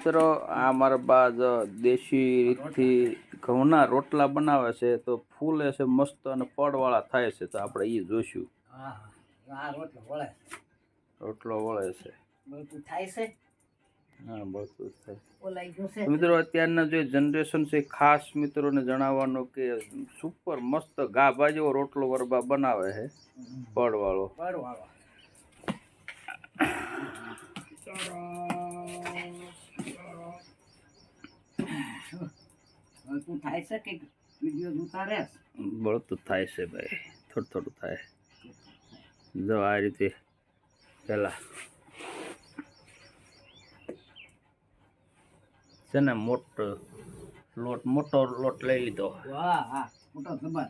મિત્રો આ મારા બા જ દેશી રીતથી ઘઉંના રોટલા બનાવે છે તો ફૂલે છે મસ્ત અને પડવાળા થાય છે તો આપણે એ જોઈશું રોટલો વળે. છે. હા બધું થાય મિત્રો અત્યારના જે જનરેશન છે ખાસ મિત્રોને જણાવવાનું કે સુપર મસ્ત ગાભા જેવો રોટલો વરબા બનાવે છે પડવાળો પડવાળો હવે તું થાય છે કે વીડિયો ઉતારે બળતું થાય છે ભાઈ. થોડું થોડું થાય. જો આ રીતે પહેલાં છે ને મોટો લોટ મોટો લોટ લઈ લીધો. હા હા. મોટો ખબર.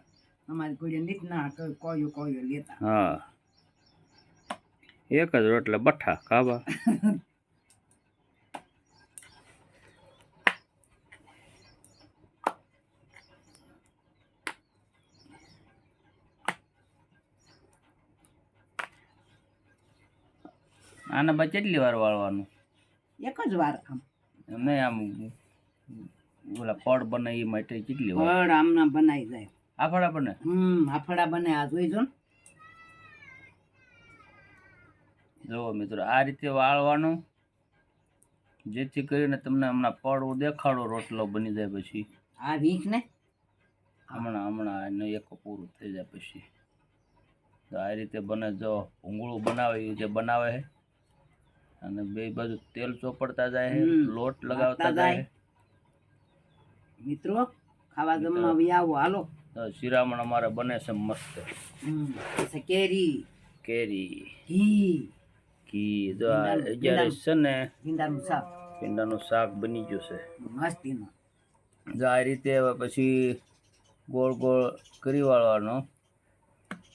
અમારી કોઈ નીત ના કોયું કોયું લેતા. હા. એક જ રોટલે બઠા ખાવા. આને પછી કેટલી વાર વાળવાનું? એક જ વાર આમ. નહીં આમ ઓલા પડ બને એ માટે કેટલી વાર? ફળ આમના બનાવી જાય. આફડા બને? હમ આફડા બને આ જોઈ જો ને. જુઓ મિત્રો આ રીતે વાળવાનું જેથી કરીને તમને હમણાં પડ દેખાડો રોટલો બની જાય પછી. આ વીક ને? હમણાં હમણાં એનું એક પૂરું થઈ જાય પછી. તો આ રીતે બને જો ભૂંગળું બનાવે એ જે બનાવે છે અને બે બાજુ તેલ ચોપડતા જાય લોટ લગાવતા જાય. મિત્રો ખાવા જમવા બી આવો હાલો. શિરામણ અમારે બને છે મસ્ત. કેરી. કેરી. ઘી. ઘી જો અત્યારે છે ને ભીંડાનું શાક. ભીંડાનું શાક બની ગયું છે. મસ્તીનું જો આ રીતે હવે પછી ગોળ ગોળ કરી વાળવાનો.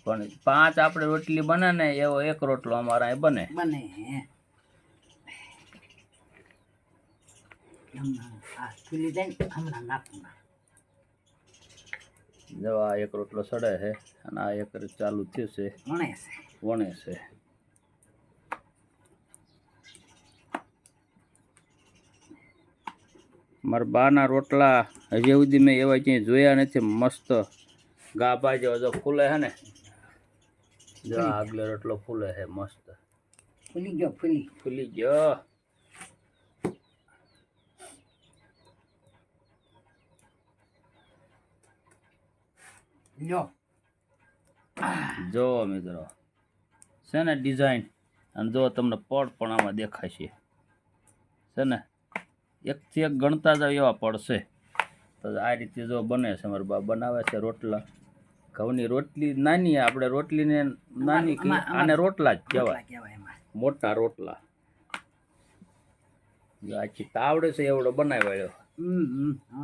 પણ પાંચ આપણે રોટલી બને ને એવો એક રોટલો અમારા બને. બને હે હમણાં આ ખુલી જાય ને હમણાં નાખું ના જો આ એક રોટલો સડે છે અને આ એક ચાલુ થયું છે. વણે છે. વણે છે મારા બાના રોટલા હજી સુધી મેં એવા ક્યાંય જોયા નથી. મસ્ત ગાભા જેવા જો ફૂલે છે ને. જો આગલો રોટલો ફૂલે છે મસ્ત. ફૂલી ગયો ફૂલી. ફૂલી ગયો. લ્યો. જો મિત્રો છે ને ડિઝાઇન અને જો તમને પડ પણ આમાં દેખાશે છે. ને એકથી એક ગણતા જાવ એવા પડશે તો આ રીતે જો બને છે મારા બા બનાવે છે રોટલા. ઘઉંની રોટલી નાની આપણે રોટલીને નાની આને રોટલા જ કહેવાય. મોટા રોટલા. આખી તાવડે છે એવડો બનાવ્યો.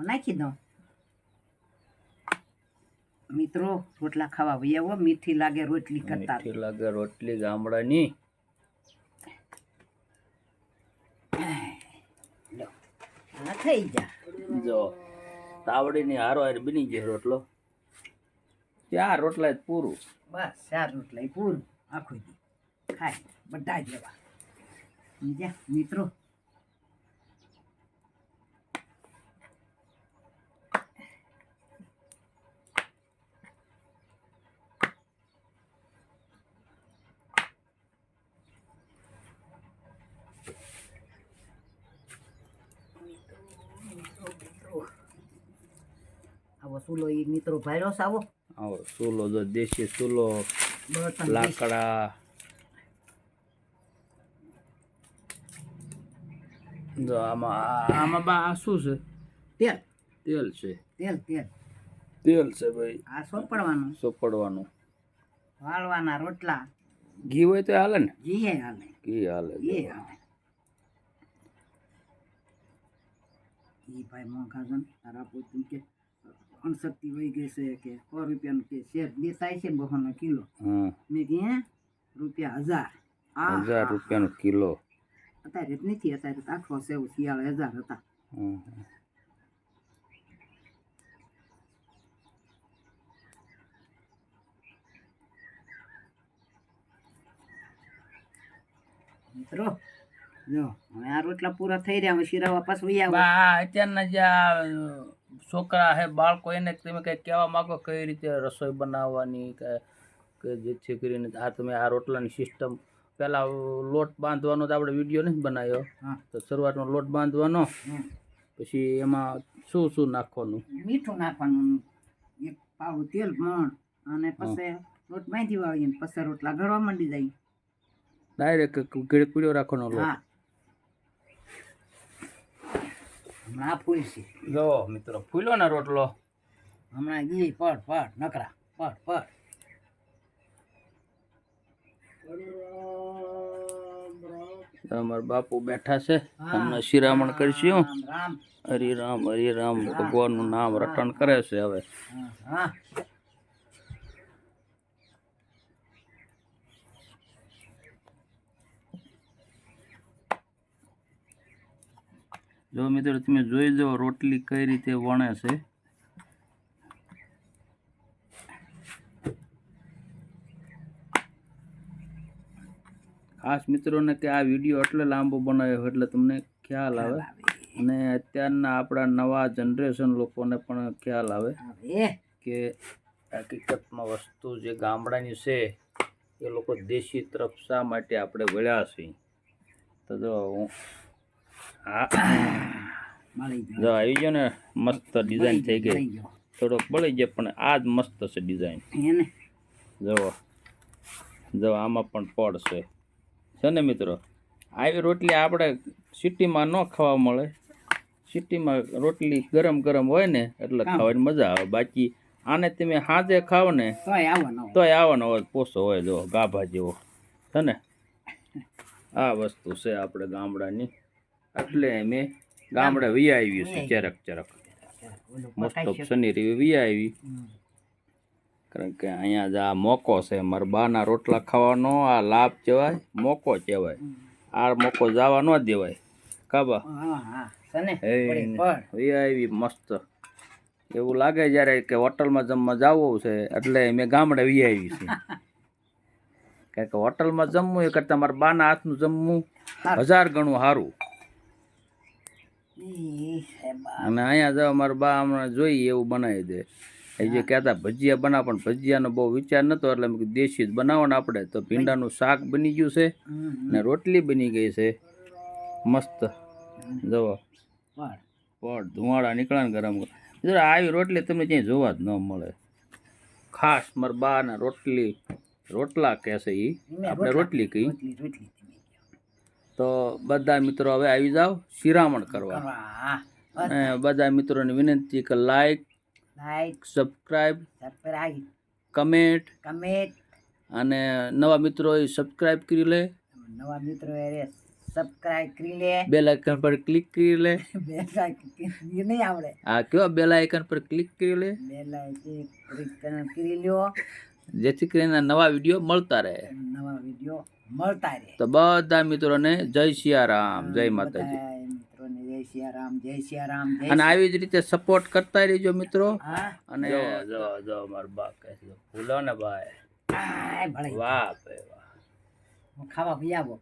નાખી દઉં. મિત્રો રોટલા ખાવા વહી આવો મીઠી લાગે રોટલી કરતા. મીઠી લાગે રોટલી ગામડાની. આ થઈ જા. જો તાવડીની હારો હાર બની ગયો રોટલો. ચાર રોટલા પૂરું? બસ ચાર રોટલા પૂરું. આખું દી. ખાય બધા જેવા સમજ્યા? મિત્રો સુલો ઈ મિત્રો ભાઈરો છે આવો. આવો ચૂલો જો દેશી ચૂલો લાકડા. જો આમાં આમાં બા આ શું છે? તેલ. તેલ છે. તેલ તેલ. તેલ છે ભાઈ. આ સોપડવાનું. સોપડવાનું. વાળવાના રોટલા. ઘી હોય તો હાલે ને? ઘી હાલે. ઘી હાલે. એ હાલે. ઈ ભાઈ મોંઘા છે ને. તારા પૂછતું કે અણશક્તિ વહી ગઈ છે કે સો રૂપિયાનું કે શેર દેસાય છે બહોનો કિલો. મેં કે હે રૂપિયા હજાર. હજાર રૂપિયાનો કિલો. અત્યારે જ નથી અત્યારે આખો સેવ શિયાળો હજાર હતા. મિત્રો જો હવે આ રોટલા પૂરા થઈ રહ્યા હવે શિરાવા પાછું અત્યારના જે છોકરા હે બાળકો એને તમે કંઈ કહેવા માંગો કઈ રીતે રસોઈ બનાવવાની કે જેથી કરીને આ તમે આ રોટલાની સિસ્ટમ પહેલાં લોટ બાંધવાનો તો આપણે વીડિયો નથી બનાવ્યો. તો શરૂઆતમાં લોટ બાંધવાનો પછી એમાં શું શું નાખવાનું? મીઠું નાખવાનું એક પાવડું તેલ મણ અને પછી લોટ બાંધી વાળીને પછી રોટલા ઘડવા માંડી જાય. ડાયરેક્ટ પીળો રાખવાનો લોટ હા હમણાં ફૂલશે ફૂલ જો મિત્રો ફૂલો ને રોટલો. હમણાં ગી પડ પડ નકરા પડ પડ અમારા બાપુ બેઠા છે. અમને શિરામણ કરશું. રામ રામ. હરિરામ હરિરામ. ભગવાનનું નામ રટણ કરે છે હવે. હા. જો મિત્રો તમે જોઈ જાઓ રોટલી કઈ રીતે વણે છે. ખાસ મિત્રોને કે આ વીડિયો એટલે લાંબો બનાવ્યો એટલે તમને ખ્યાલ આવે. અને અત્યારના આપણા નવા જનરેશન લોકોને પણ ખ્યાલ આવે. કે હકીકતમાં વસ્તુ જે ગામડાની છે એ લોકો દેશી તરફ શા માટે આપણે વળ્યા છીએ? તો જો હું હા. જો આવી ગયો ને મસ્ત ડિઝાઇન થઈ ગઈ. થોડોક બળી જાય પણ આ જ મસ્ત છે ડિઝાઇન જુઓ જો આમાં પણ પડ છે. છે ને મિત્રો? આવી રોટલી આપણે સિટીમાં ન ખાવા મળે. સિટીમાં રોટલી ગરમ ગરમ હોય ને એટલે ખાવાની મજા આવે. બાકી આને તમે હાજે ખાવ ને તોય આવવાનો હોય પોસો હોય જો ગાભા જેવો. છે ને? આ વસ્તુ છે આપણે ગામડાની. એટલે અમે ગામડે વી આવી છે ચરક ચરક મોસ્ટ ઓફ શનિ રવિ વી આવી કારણ કે અહીંયા જ આ મોકો છે. મારા બાના રોટલા ખાવાનો આ લાભ કહેવાય મોકો કહેવાય. આ મોકો જવા ન દેવાય. કાબા વી આવી મસ્ત. એવું લાગે જ્યારે કે હોટલમાં જમવા જવું છે એટલે મેં ગામડે વી આવી છે. કારણ કે હોટલમાં જમવું એ કરતાં મારા બાના હાથનું જમવું હજાર ગણું સારું. અને અહીંયા જો મારા બા હમણાં જોઈએ એવું બનાવી દે. એ જે કહેતા ભજીયા બનાવ પણ ભજીયાનો બહુ વિચાર નતો એટલે મેં દેશી જ બનાવો ને આપણે. તો ભીંડાનું શાક બની ગયું છે ને રોટલી બની ગઈ છે. મસ્ત. જવો પડ ધુમાડા ધુવાડા નીકળે ને ગરમ જરા આવી રોટલી તમને ક્યાંય જોવા જ ન મળે. ખાસ મારા બા ને રોટલી રોટલા કહે છે એ આપણે રોટલી કહી રોટલી. તો બધા મિત્રો હવે આવી જાઓ શિરામણ કરવા. બધા મિત્રોને વિનંતી કે like like subscribe subscribe comment comment અને નવા મિત્રોએ સબસ્ક્રાઈબ કરી લે. નવા મિત્રો એ કરી લે. બેલ આઇકન પર ક્લિક કરી લે. બે લાઈક નહીં આવડે. આ કયો બેલ આઇકન પર ક્લિક કરી લે? બે લાઈક કરી લ્યો. જેથી કરીને નવા વીડિયો મળતા રહે. નવા વીડિયો મળતા રહે. તો બધા મિત્રોને જય સિયારામ જય માતાજી. અને આવી જ રીતે સપોર્ટ કરતા રહેજો મિત્રો. અને જો જો જો મારા બાપ કહે છે ફૂલો ને ભાઈ. ભલે. વાહ ભાઈ વાહ. ખાવા ભી આવો